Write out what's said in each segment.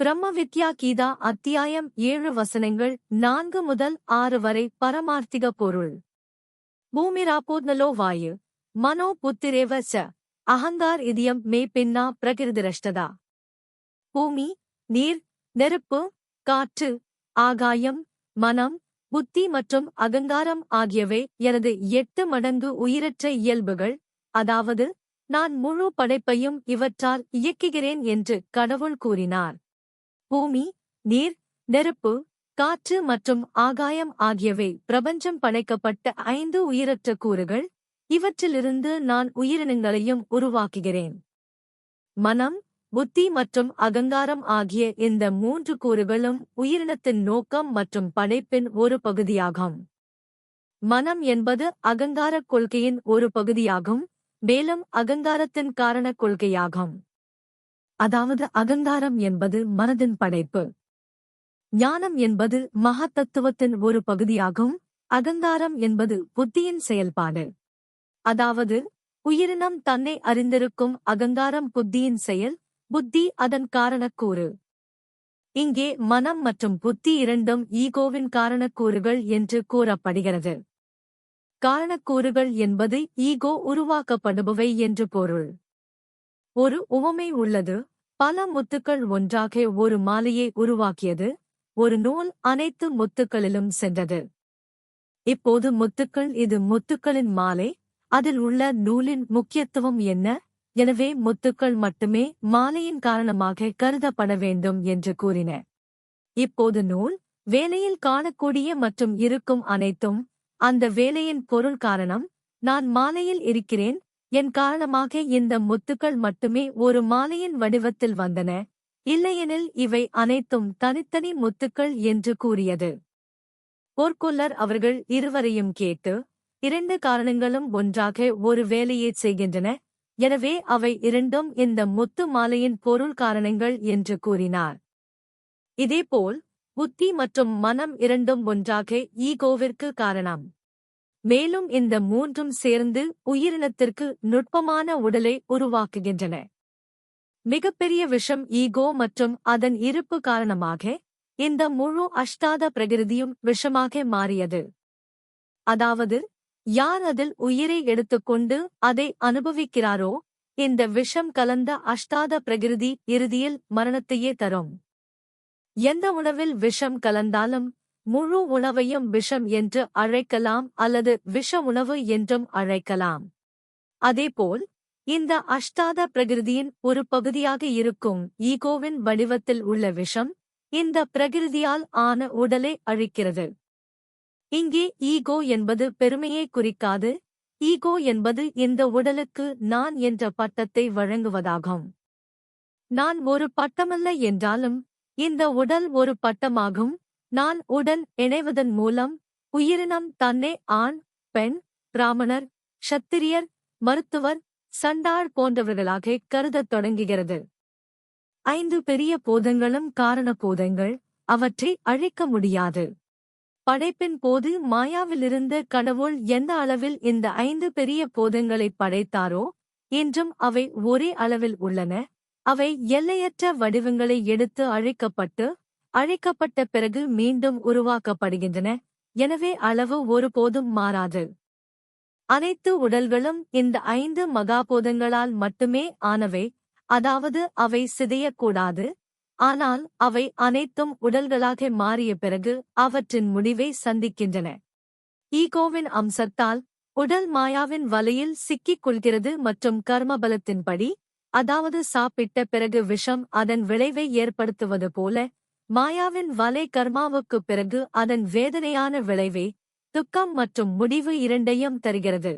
பிரம்ம வித்யா கீதா அத்தியாயம் ஏழு வசனங்கள் நான்கு முதல் ஆறு வரை பரமார்த்திக பொருள். பூமிராபோத்னலோ வாயு. மனோ புத்திரேவ ச. அகங்கார் இதயம் மே பின்னா பிரகிருதிரஷ்டதா. பூமி நீர் நெருப்பு காற்று ஆகாயம் மனம் புத்தி மற்றும் அகங்காரம் ஆகியவை எனது எட்டு மடங்கு உயிரற்ற இயல்புகள். அதாவது நான் முழு படைப்பையும் இவற்றால் இயக்குகிறேன் என்று கடவுள் கூறினார். பூமி நீர் நெருப்பு காற்று மற்றும் ஆகாயம் ஆகியவை பிரபஞ்சம் படைக்கப்பட்ட ஐந்து உயிரற்ற கூறுகள். இவற்றிலிருந்து நான் உயிரினங்களையும் உருவாக்குகிறேன். மனம் புத்தி மற்றும் அகங்காரம் ஆகிய இந்த மூன்று கூறுகளும் உயிரினத்தின் நோக்கம் மற்றும் படைப்பின் ஒரு பகுதியாகும். மனம் என்பது அகங்காரக் கொள்கையின் ஒரு பகுதியாகும் மேலும் அகங்காரத்தின் காரணக் கொள்கையாகும். அதாவது அகங்காரம் என்பது மனதின் படைப்பு. ஞானம் என்பது மகத்தத்துவத்தின் ஒரு பகுதியாகும். அகங்காரம் என்பது புத்தியின் செயல்பாடு. அதாவது உயிரினம் தன்னை அறிந்திருக்கும் அகங்காரம் புத்தியின் செயல் புத்தி அதன் காரணக்கூறு. இங்கே மனம் மற்றும் புத்தி இரண்டும் ஈகோவின் காரணக்கூறுகள் என்று கூறப்படுகிறது. காரணக்கூறுகள் என்பது ஈகோ உருவாக்கப்படுபவை என்று பொருள். ஒரு உவமை உள்ளது. பல முத்துக்கள் ஒன்றாக ஒரு மாலையை உருவாக்கியது. ஒரு நூல் அனைத்து முத்துக்களிலும் சென்றது. இப்போது முத்துக்கள் இது முத்துக்களின் மாலை. அதில் உள்ள நூலின் முக்கியத்துவம் என்ன? எனவே முத்துக்கள் மட்டுமே மாலையின் காரணமாக கருதப்பட வேண்டும் என்று கூறின. இப்போது நூல் வேலையில் காணக்கூடிய மற்றும் இருக்கும் அனைத்தும் அந்த வேலையின் பொருள் காரணம். நான் மாலையில் இருக்கிறேன் என் காரணமாக இந்த முத்துக்கள் மட்டுமே ஒரு மாலையின் வடிவத்தில் வந்தன. இல்லையெனில் இவை அனைத்தும் தனித்தனி முத்துக்கள் என்று கூறியது. போர்க்கொல்லர் அவர்கள் இருவரையும் கேட்டு இரண்டு காரணங்களும் ஒன்றாக ஒரு வேலையை செய்கின்றன. எனவே அவை இரண்டும் இந்த முத்து மாலையின் பொருள் காரணங்கள் என்று கூறினார். இதேபோல் புத்தி மற்றும் மனம் இரண்டும் ஒன்றாக ஈகோவிற்கு காரணம். மேலும் இந்த மூன்றும் சேர்ந்து உயிரினத்திற்கு நுட்பமான உடலை உருவாக்குகின்றன. மிகப்பெரிய விஷம் ஈகோ மற்றும் அதன் இருப்பு காரணமாக இந்த முழு அஷ்டாத பிரகிருதியும் விஷமாக மாறியது. அதாவது யார் அதில் உயிரை எடுத்துக்கொண்டு அதை அனுபவிக்கிறாரோ இந்த விஷம் கலந்த அஷ்டாத பிரகிருதி இறுதியில் மரணத்தையே தரும். எந்த உணவில் விஷம் கலந்தாலும் முழு உணவையும் விஷம் என்று அழைக்கலாம் அல்லது விஷ உணவு என்றும் அழைக்கலாம். அதேபோல் இந்த அஷ்டாத பிரகிருதியின் ஒரு பகுதியாக இருக்கும் ஈகோவின் வடிவத்தில் உள்ள விஷம் இந்த பிரகிருதியால் ஆன உடலை அழிக்கிறது. இங்கே ஈகோ என்பது பெருமையை குறிக்காது ஈகோ என்பது இந்த உடலுக்கு நான் என்ற பட்டத்தை வழங்குவதாகும். நான் ஒரு பட்டமல்ல என்றாலும் இந்த உடல் ஒரு பட்டமாகும் நான் உடன் இணைவதன் மூலம் உயிரினம் தன்னை ஆண் பெண் பிராமணர் ஷத்திரியர் மருத்துவர் சண்டாள் போன்றவர்களாக கருதத் தொடங்குகிறது. ஐந்து பெரிய போதங்களும் காரண போதங்கள் அவற்றை அழிக்க முடியாது. படைப்பின் போது மாயாவிலிருந்த கடவுள் எந்த அளவில் இந்த ஐந்து பெரிய போதங்களை படைத்தாரோ இன்றும் அவை ஒரே அளவில் உள்ளன. அவை எல்லையற்ற வடிவங்களை எடுத்து அழிக்கப்பட்டு அழைக்கப்பட்ட பிறகு மீண்டும் உருவாக்கப்படுகின்றன. எனவே அளவு ஒருபோதும் மாறாது. அனைத்து உடல்களும் இந்த ஐந்து மகாபோதங்களால் மட்டுமே ஆனவை அதாவது அவை சிதையக்கூடாது. ஆனால் அவை அனைத்தும் உடல்களாக மாறிய பிறகு அவற்றின் முடிவை சந்திக்கின்றன. ஈகோவின் அம்சத்தால் உடல் மாயாவின் வலையில் சிக்கிக் கொள்கிறது மற்றும் கர்மபலத்தின்படி அதாவது சாப்பிட்ட பிறகு விஷம் அதன் விளைவை ஏற்படுத்துவது போல மாயாவின் வலை கர்மாவுக்குப் பிறகு அதன் வேதனையான விளைவே துக்கம் மற்றும் முடிவு இரண்டையும் தருகிறது.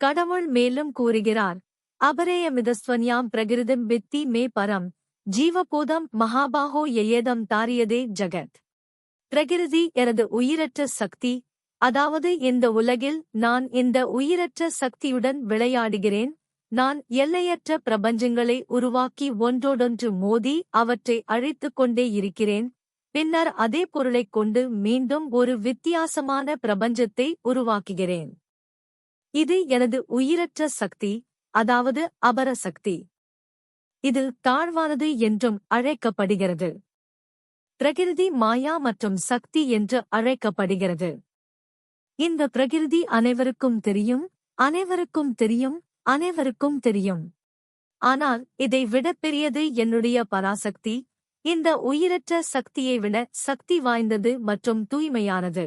கடவுள் மேலும் கூறுகிறார் அபரேயமிதஸ்வன்யாம் பிரகிருதம் வித்தி மே பரம் ஜீவபோதம் மகாபாகோ எயேதம் தாரியதே ஜகத். பிரகிருதி எனது உயிரற்ற சக்தி அதாவது இந்த உலகில் நான் இந்த உயிரற்ற சக்தியுடன் விளையாடுகிறேன் நான் எல்லையற்ற பிரபஞ்சங்களை உருவாக்கி ஒன்றோடொன்று மோதி அவற்றை அழித்துக் கொண்டே இருக்கிறேன். பின்னர் அதே பொருளைக் கொண்டு மீண்டும் ஒரு வித்தியாசமான பிரபஞ்சத்தை உருவாக்குகிறேன். இது எனது உயிரற்ற சக்தி அதாவது அபர சக்தி. இது தாழ்வானது என்றும் அழைக்கப்படுகிறது. பிரகிருதி மாயா மற்றும் சக்தி என்று அழைக்கப்படுகிறது. இந்த பிரகிருதி அனைவருக்கும் தெரியும் அனைவருக்கும் தெரியும் அனைவருக்கும் தெரியும். ஆனால் இதை விட பெரியது என்னுடைய பராசக்தி. இந்த உயிரற்ற சக்தியை விட சக்தி வாய்ந்தது மற்றும் தூய்மையானது.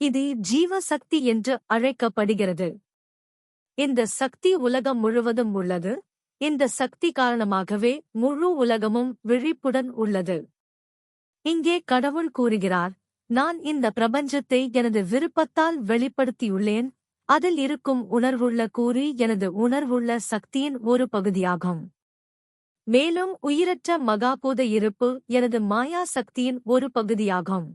இது ஜீவ சக்தி என்று அழைக்கப்படுகிறது. இந்த சக்தி உலகம் முழுவதும் உள்ளது. இந்த சக்தி காரணமாகவே முழு உலகமும் விழிப்புடன் உள்ளது. இங்கே கடவுள் கூறுகிறார் நான் இந்த பிரபஞ்சத்தை எனது விருப்பத்தால் வெளிப்படுத்தியுள்ளேன் அதில் இருக்கும் உணர்வுள்ள கூறு எனது உணர்வுள்ள சக்தியின் ஒரு பகுதியாகும். மேலும் உயிரற்ற மகாபூத இருப்பு எனது மாயா சக்தியின் ஒரு பகுதியாகும்.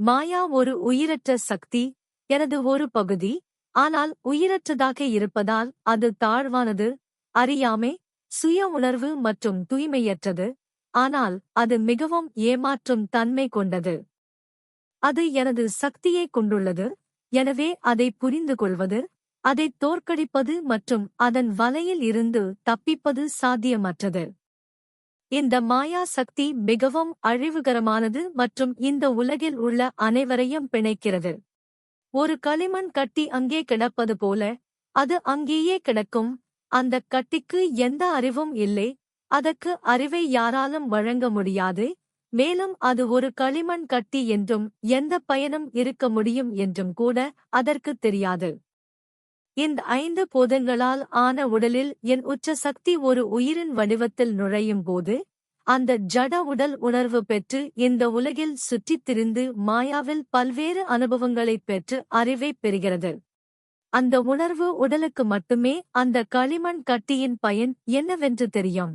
மாயா ஒரு உயிரற்ற சக்தி எனது ஒரு பகுதி ஆனால் உயிரற்றதாக இருப்பதால் அது தாழ்வானது அறியாமை சுய உணர்வு மற்றும் தூய்மையற்றது ஆனால் அது மிகவும் ஏமாற்றும் தன்மை கொண்டது. அது எனது சக்தியை கொண்டுள்ளது எனவே அதை புரிந்து கொள்வது அதை தோற்கடிப்பது மற்றும் அதன் வலையில் இருந்து தப்பிப்பது சாத்தியமற்றது. இந்த மாயா சக்தி மிகவும் அழிவுகரமானது மற்றும் இந்த உலகில் உள்ள அனைவரையும் பிணைக்கிறது. ஒரு களிமண் கட்டி அங்கே கிடப்பது போல அது அங்கேயே கிடக்கும் அந்த கட்டிக்கு எந்த அறிவும் இல்லை அதற்கு அறிவை யாராலும் வழங்க முடியாது மேலும் அது ஒரு களிமண் கட்டி என்றும் எந்த பயனும் இருக்க முடியும் என்றும் கூட அதற்கு தெரியாது. இந்த ஐந்து போதங்களால் ஆன உடலில் என் உச்ச சக்தி ஒரு உயிரின் வடிவத்தில் நுழையும் போது அந்த ஜட உடல் உணர்வு பெற்று இந்த உலகில் சுற்றித் திரிந்து மாயாவில் பல்வேறு அனுபவங்களைப் பெற்று அறிவைப் பெறுகிறது. அந்த உணர்வு உடலுக்கு மட்டுமே அந்த களிமண் கட்டியின் பயன் என்னவென்று தெரியும்?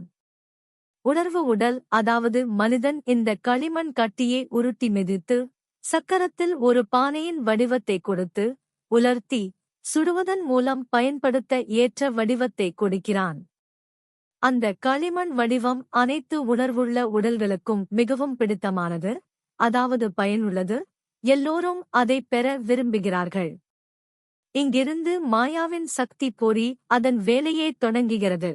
உணர்வு உடல் அதாவது மனிதன் இந்த களிமண் கட்டியை உருட்டி மிதித்து சக்கரத்தில் ஒரு பானையின் வடிவத்தை கொடுத்து உலர்த்தி சுடுவதன் மூலம் பயன்படுத்த ஏற்ற வடிவத்தை கொடுக்கிறான். அந்த களிமண் வடிவம் அனைத்து உணர்வுள்ள உடல்களுக்கும் மிகவும் பிடித்தமானது அதாவது பயனுள்ளது எல்லோரும் அதை பெற விரும்புகிறார்கள். இங்கிருந்து மாயாவின் சக்தி பொறி அதன் வேலையை தொடங்குகிறது.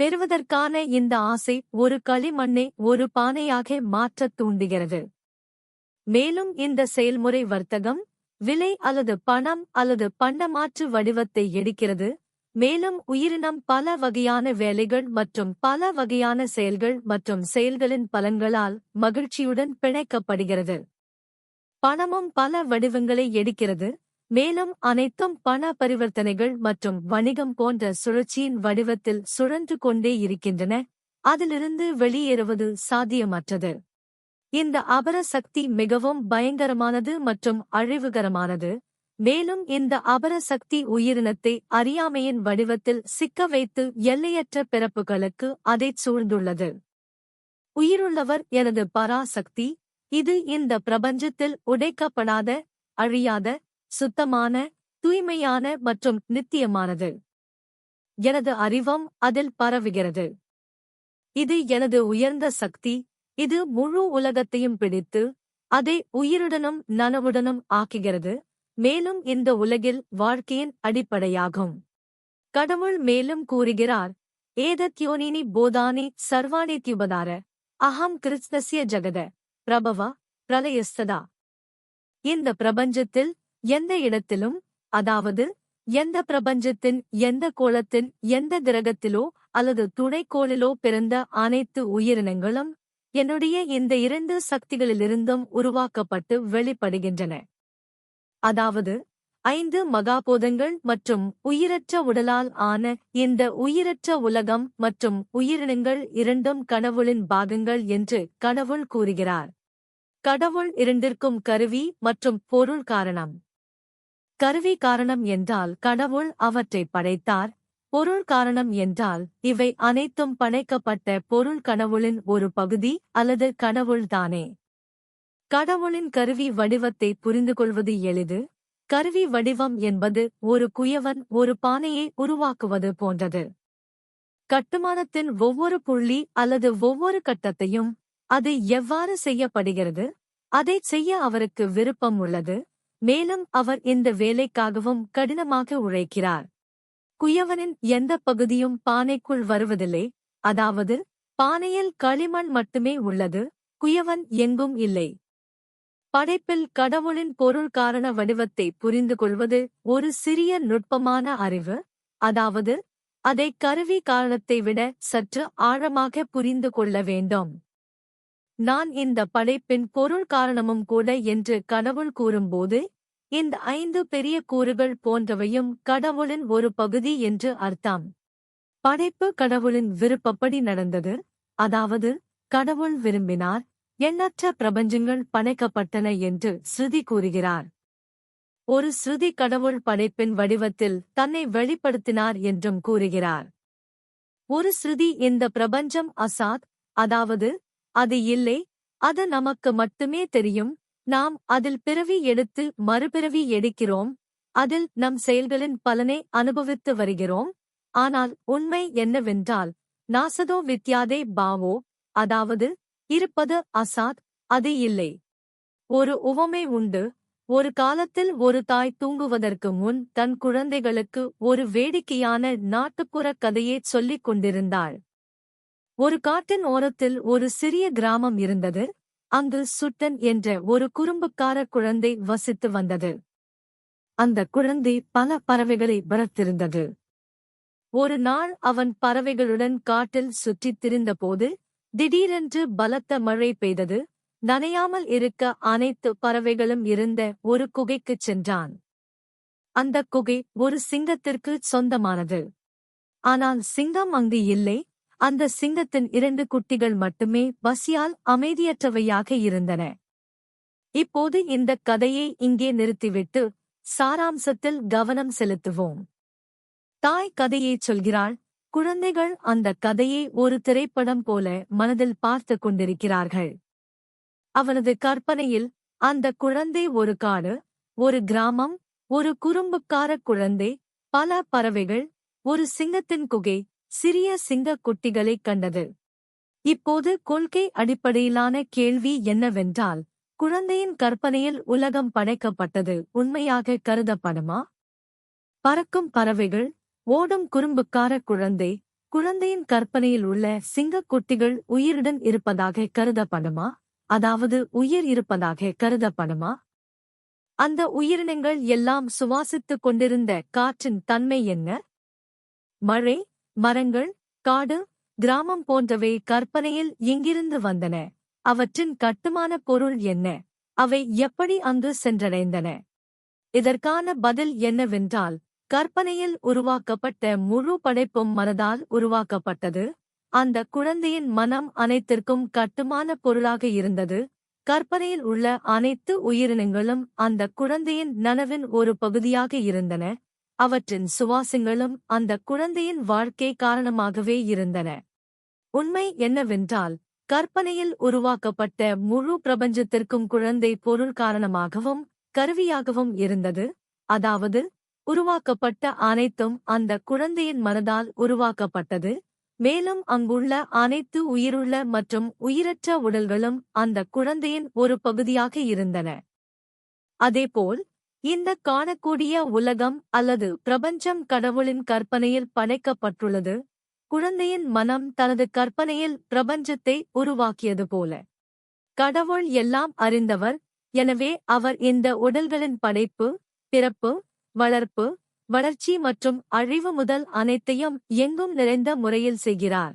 பெறுவதற்கான இந்த ஆசை ஒரு களிமண்ணை ஒரு பானையாக மாற்றத் தூண்டுகிறது. மேலும் இந்த செயல்முறை வர்த்தகம் விலை அல்லது பணம் அல்லது பண்டமாற்று வடிவத்தை எடுக்கிறது. மேலும் உயிரினம் பல வகையான வேலைகள் மற்றும் பல வகையான செயல்கள் மற்றும் செயல்களின் பலன்களால் மகிழ்ச்சியுடன் பிணைக்கப்படுகிறது. பணமும் பல வடிவங்களை எடுக்கிறது. மேலும் அனைத்தும் பண பரிவர்த்தனைகள் மற்றும் வணிகம் போன்ற சுழற்சியின் வடிவத்தில் சுழன்று கொண்டே இருக்கின்றன. அதிலிருந்து வெளியேறுவது சாத்தியமற்றது. இந்த அபர சக்தி மிகவும் பயங்கரமானது மற்றும் அழிவுகரமானது. மேலும் இந்த அபர சக்தி உயிரினத்தை அறியாமையின் வடிவத்தில் சிக்க வைத்து எல்லையற்ற பிறப்புகளுக்கு அதைச் சூழ்ந்துள்ளது. உயிருள்ளவர் எனது பராசக்தி இது இந்த பிரபஞ்சத்தில் உடைக்கப்படாத அழியாத சுத்தமான தூய்மையான மற்றும் நித்தியமானது. எனது அறிவம் அதில் பரவுகிறது. இது எனது உயர்ந்த சக்தி இது முழு உலகத்தையும் பிடித்து அதை உயிருடனும் நனவுடனும் ஆக்குகிறது மேலும் இந்த உலகில் வாழ்க்கையின் அடிப்படையாகும். கடவுள் மேலும் கூறுகிறார் ஏதத்யோனினி போதானி சர்வாணி தியுபதார அகம் கிருஷ்ணஸ்ய ஜகத பிரபவ பிரலயஸ்ததா. இந்த பிரபஞ்சத்தில் எந்த இடத்திலும் அதாவது எந்த பிரபஞ்சத்தின் எந்த கோலத்தின் எந்த கிரகத்திலோ அல்லது துணைக்கோளிலோ பிறந்த அனைத்து உயிரினங்களும் என்னுடைய இந்த இரண்டு சக்திகளிலிருந்தும் உருவாக்கப்பட்டு வெளிப்படுகின்றன. அதாவது ஐந்து மகாபோதங்கள் மற்றும் உயிரற்ற உடலால் ஆன இந்த உயிரற்ற உலகம் மற்றும் உயிரினங்கள் இரண்டும் கடவுளின் பாகங்கள் என்று கடவுள் கூறுகிறார். கடவுள் இரண்டிற்கும் கருவி மற்றும் பொருள் காரணம். கருவி காரணம் என்றால் கடவுள் அவற்றை படைத்தார். பொருள் காரணம் என்றால் இவை அனைத்தும் படைக்கப்பட்ட பொருள் கடவுளின் ஒரு பகுதி அல்லது கடவுள்தானே கடவுளின் கருவி வடிவத்தை புரிந்துகொள்வது எளிது. கருவி வடிவம் என்பது ஒரு குயவன் ஒரு பானையை உருவாக்குவது போன்றது. கட்டுமானத்தின் ஒவ்வொரு புள்ளி அல்லது ஒவ்வொரு கட்டத்தையும் அது எவ்வாறு செய்யப்படுகிறது? அதைச் செய்ய அவருக்கு விருப்பம் உள்ளது. மேலும் அவர் இந்த வேலைக்காகவும் கடினமாக உழைக்கிறார். குயவனின் எந்த பகுதியும் பானைக்குள் வருவதில்லை. அதாவது பானையில் களிமண் மட்டுமே உள்ளது. குயவன் எங்கும் இல்லை. படைப்பில் கடவுளின் பொருள் காரண வடிவத்தை புரிந்து கொள்வது ஒரு சிறிய நுட்பமான அறிவு. அதாவது அதை கருவி காரணத்தை விட சற்று ஆழமாக புரிந்து கொள்ள வேண்டும். நான் இந்த படைப்பின் பொருள் காரணமும் கூட என்று கடவுள் கூறும்போது இந்த ஐந்து பெரிய கூறுகள் போன்றவையும் கடவுளின் ஒரு பகுதி என்று அர்த்தம். படைப்பு கடவுளின் விருப்பப்படி நடந்தது அதாவது கடவுள் விரும்பினார் எண்ணற்ற பிரபஞ்சங்கள் படைக்கப்பட்டன என்று ஸ்ருதி கூறுகிறார். ஒரு ஸ்ருதி கடவுள் படைப்பின் வடிவத்தில் தன்னை வெளிப்படுத்தினார் என்றும் கூறுகிறார். ஒரு ஸ்ருதி இந்த பிரபஞ்சம் அசாத் அதாவது அது இல்லை அது நமக்கு மட்டுமே தெரியும். நாம் அதில் பிறவி எடுத்து மறுபிறவி எடுக்கிறோம். அதில் நம் செயல்களின் பலனை அனுபவித்து வருகிறோம். ஆனால் உண்மை என்னவென்றால் நாசதோ வித்யாதே பாவோ அதாவது இருப்பது அசாத் அது இல்லை. ஒரு உவமை உண்டு. ஒரு காலத்தில் ஒரு தாய் தூங்குவதற்கு முன் தன் குழந்தைகளுக்கு ஒரு வேடிக்கையான நாட்டுப்புற கதையை சொல்லிக் கொண்டிருந்தாள். ஒரு காட்டின் ஓரத்தில் ஒரு சிறிய கிராமம் இருந்தது. அங்கு சுட்டன் என்ற ஒரு குறும்புக்கார குழந்தை வசித்து வந்தது. அந்த குழந்தை பல பறவைகளை வளர்த்திருந்தது. ஒரு நாள் அவன் பறவைகளுடன் காட்டில் சுற்றித் திரிந்தபோது திடீரென்று பலத்த மழை பெய்தது. நனையாமல் இருக்க அனைத்து பறவைகளும் இருந்த ஒரு குகைக்குச் சென்றான். அந்த குகை ஒரு சிங்கத்திற்கு சொந்தமானது. ஆனால் சிங்கம் அங்கு இல்லை. அந்த சிங்கத்தின் இரண்டு குட்டிகள் மட்டுமே பசியால் அமைதியற்றவையாக இருந்தன. இப்போது இந்த கதையை இங்கே நிறுத்திவிட்டு சாராம்சத்தில் கவனம் செலுத்துவோம். தாய் கதையை சொல்கிறாள் குழந்தைகள் அந்த கதையை ஒரு திரைப்படம் போல மனதில் பார்த்து கொண்டிருக்கிறார்கள். அவனது கற்பனையில் அந்த குழந்தை ஒரு காடு ஒரு கிராமம் ஒரு குறும்புக்கார குழந்தை பல பறவைகள் ஒரு சிங்கத்தின் குகை சிறிய சிங்கக் குட்டிகளைக் கண்டது. இப்போது கொள்கை அடிப்படையிலான கேள்வி என்னவென்றால் குழந்தையின் கற்பனையில் உலகம் படைக்கப்பட்டது உண்மையாக கருதப்படுமா? பறக்கும் பறவைகள் ஓடும் குறும்புக்கார குழந்தை குழந்தையின் கற்பனையில் உள்ள சிங்கக்குட்டிகள் உயிருடன் இருப்பதாக கருதப்படுமா? அதாவது உயிர் இருப்பதாக கருதப்படுமா? அந்த உயிரினங்கள் எல்லாம் சுவாசித்துக் கொண்டிருந்த காற்றின் தன்மை என்ன? மழை மரங்கள் காடு கிராமம் போன்றவை கற்பனையில் இங்கிருந்து வந்தன. அவற்றின் கட்டுமான பொருள் என்ன? அவை எப்படி அங்கு சென்றடைந்தன? இதற்கான பதில் என்னவென்றால் கற்பனையில் உருவாக்கப்பட்ட முழு படைப்பும் மனதால் உருவாக்கப்பட்டது. அந்த குழந்தையின் மனம் அனைத்திற்கும் கட்டுமான பொருளாக இருந்தது. கற்பனையில் உள்ள அனைத்து உயிரினங்களும் அந்த குழந்தையின் நனவின் ஒரு பகுதியாக இருந்தன. அவற்றின் சுவாசங்களும் அந்த குழந்தையின் வாழ்க்கை காரணமாகவே இருந்தன. உண்மை என்னவென்றால் கற்பனையில் உருவாக்கப்பட்ட முழு பிரபஞ்சத்திற்கும் குழந்தை பொருள் காரணமாகவும் கருவியாகவும் இருந்தது. அதாவது உருவாக்கப்பட்ட அனைத்தும் அந்த குழந்தையின் மனதால் உருவாக்கப்பட்டது. மேலும் அங்குள்ள அனைத்து உயிருள்ள மற்றும் உயிரற்ற உடல்களும் அந்த குழந்தையின் ஒரு பகுதியாக இருந்தன. அதேபோல் இந்த காணக்கூடிய உலகம் அல்லது பிரபஞ்சம் கடவுளின் கற்பனையில் படைக்கப்பட்டுள்ளது. குழந்தையின் மனம் தனது கற்பனையில் பிரபஞ்சத்தை உருவாக்கியது போல. கடவுள் எல்லாம் அறிந்தவர் எனவே அவர் இந்த உடல்களின் படைப்பு பிறப்பு வளர்ப்பு வளர்ச்சி மற்றும் அழிவு முதல் அனைத்தையும் எங்கும் நிறைந்த முறையில் செய்கிறார்.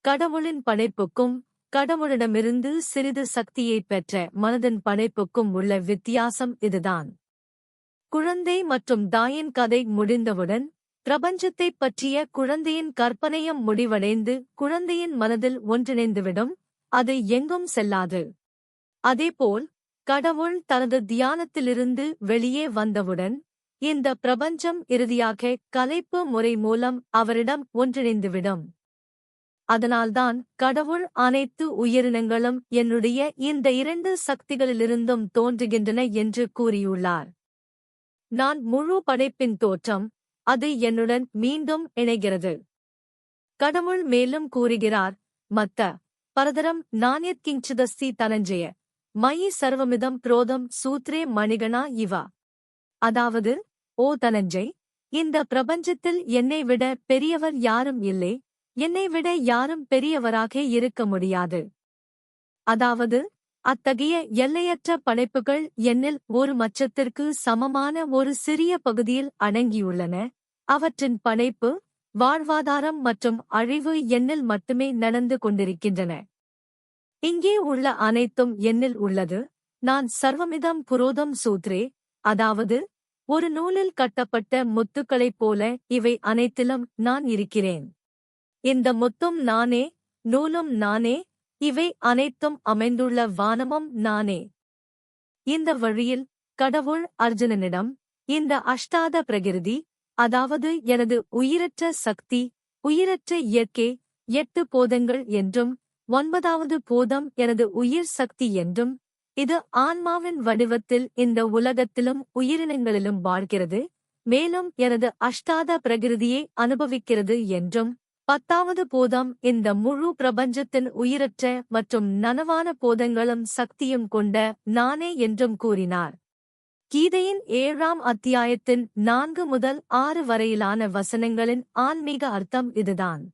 கடவுளின் படைப்புக்கும் கடவுளிடமிருந்து சிறிது சக்தியைப் பெற்ற மனதின் படைப்புக்கும் உள்ள வித்தியாசம் இதுதான். குழந்தை மற்றும் தாயின் கதை முடிந்தவுடன் பிரபஞ்சத்தைப் பற்றிய குழந்தையின் கற்பனையும் முடிவடைந்து குழந்தையின் மனதில் ஒன்றிணைந்துவிடும் அது எங்கும் செல்லாது. அதேபோல் கடவுள் தனது தியானத்திலிருந்து வெளியே வந்தவுடன் இந்த பிரபஞ்சம் இறுதியாக கலைப்பு முறை மூலம் அவரிடம் ஒன்றிணைந்துவிடும். அதனால்தான் கடவுள் அனைத்து உயிரினங்களும் என்னுடைய இந்த இரண்டு சக்திகளிலிருந்தும் தோன்றுகின்றன என்று கூறியுள்ளார். நான் முழு படைப்பின் தோற்றம் அது என்னுடன் மீண்டும் இணைகிறது. கடவுள் மேலும் கூறுகிறார் மத்த பரதரம் நாணயத்கிஞ்சிதஸ்தி தனஞ்சய மயி சர்வமிதம் புரோதம் சூத்ரே மணிகணா இவா. அதாவது ஓ தனஞ்சய் இந்த பிரபஞ்சத்தில் என்னை விட பெரியவர் யாரும் இல்லை என்னை விட யாரும் பெரியவராக இருக்க முடியாது. அதாவது அத்தகைய எல்லையற்ற படைப்புகள் என்னில் ஒரு மச்சத்திற்கு சமமான ஒரு சிறிய பகுதியில் அடங்கியுள்ளன. அவற்றின் படைப்பு வாழ்வாதாரம் மற்றும் அழிவு என்னில் மட்டுமே நடந்து கொண்டிருக்கின்றன. இங்கே உள்ள அனைத்தும் என்னில் உள்ளது. நான் சர்வமிதம் புரோதம் சூத்ரே அதாவது ஒரு நூலில் கட்டப்பட்ட முத்துக்களைப் போல இவை அனைத்திலும் நான் இருக்கிறேன். இந்த முத்தும் நானே நூலும் நானே இவை அனைத்தும் அமைந்துள்ள வானமும் நானே. இந்த வழியில் கடவுள் அர்ஜுனனிடம் இந்த அஷ்டாத பிரகிருதி அதாவது எனது உயிரற்ற சக்தி உயிரற்ற இயற்கை எட்டு போதங்கள் என்றும் ஒன்பதாவது போதம் எனது உயிர் சக்தி என்றும் இது ஆன்மாவின் வடிவத்தில் இந்த உலகத்திலும் உயிரினங்களிலும் வாழ்கிறது மேலும் எனது அஷ்டாத பிரகிருதியை அனுபவிக்கிறது என்றும் பத்தாவது போதம் இந்த முழு பிரபஞ்சத்தின் உயிரற்ற மற்றும் நனவான போதங்களும் சக்தியும் கொண்ட நானே என்றும் கூறினார். கீதையின் ஏழாம் அத்தியாயத்தின் நான்கு முதல் ஆறு வரையிலான வசனங்களின் ஆன்மீக அர்த்தம் இதுதான்.